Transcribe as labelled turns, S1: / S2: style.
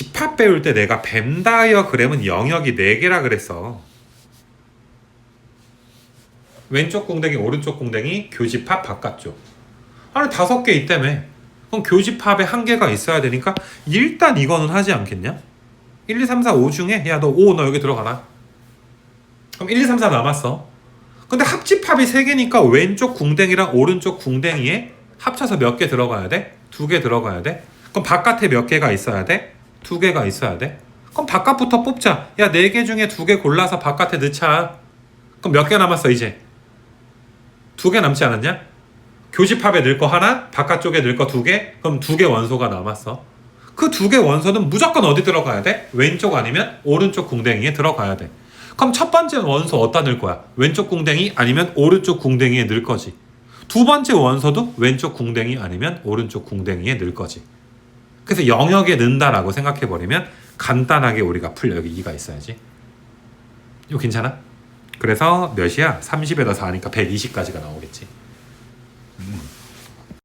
S1: 집합 배울 때 내가 뱀 다이어 그램은 영역이 4개라 그랬어. 왼쪽 궁뎅이, 오른쪽 궁뎅이, 교집합, 바깥쪽. 아니 다섯 개 있다며. 그럼 교집합에 한 개가 있어야 되니까 일단 이거는 하지 않겠냐? 1, 2, 3, 4, 5 중에 야 너 5 너 여기 들어가라. 그럼 1, 2, 3, 4 남았어. 근데 합집합이 3개니까 왼쪽 궁뎅이랑 오른쪽 궁뎅이에 합쳐서 몇 개 들어가야 돼? 두 개 들어가야 돼? 그럼 바깥에 몇 개가 있어야 돼? 두 개가 있어야 돼? 그럼 바깥부터 뽑자. 야, 네 개 중에 두 개 골라서 바깥에 넣자. 그럼 몇 개 남았어, 이제? 두 개 남지 않았냐? 교집합에 넣을 거 하나, 바깥쪽에 넣을 거 두 개, 그럼 두 개 원소가 남았어. 그 두 개 원소는 무조건 어디 들어가야 돼? 왼쪽 아니면 오른쪽 궁뎅이에 들어가야 돼. 그럼 첫 번째 원소 어디다 넣을 거야? 왼쪽 궁뎅이 아니면 오른쪽 궁뎅이에 넣을 거지. 두 번째 원소도 왼쪽 궁뎅이 아니면 오른쪽 궁뎅이에 넣을 거지. 그래서 영역에 넣는다라고 생각해 버리면 간단하게 우리가 풀 여기 2가 있어야지. 이거 괜찮아? 그래서 몇이야? 30에다 4니까 120까지가 나오겠지.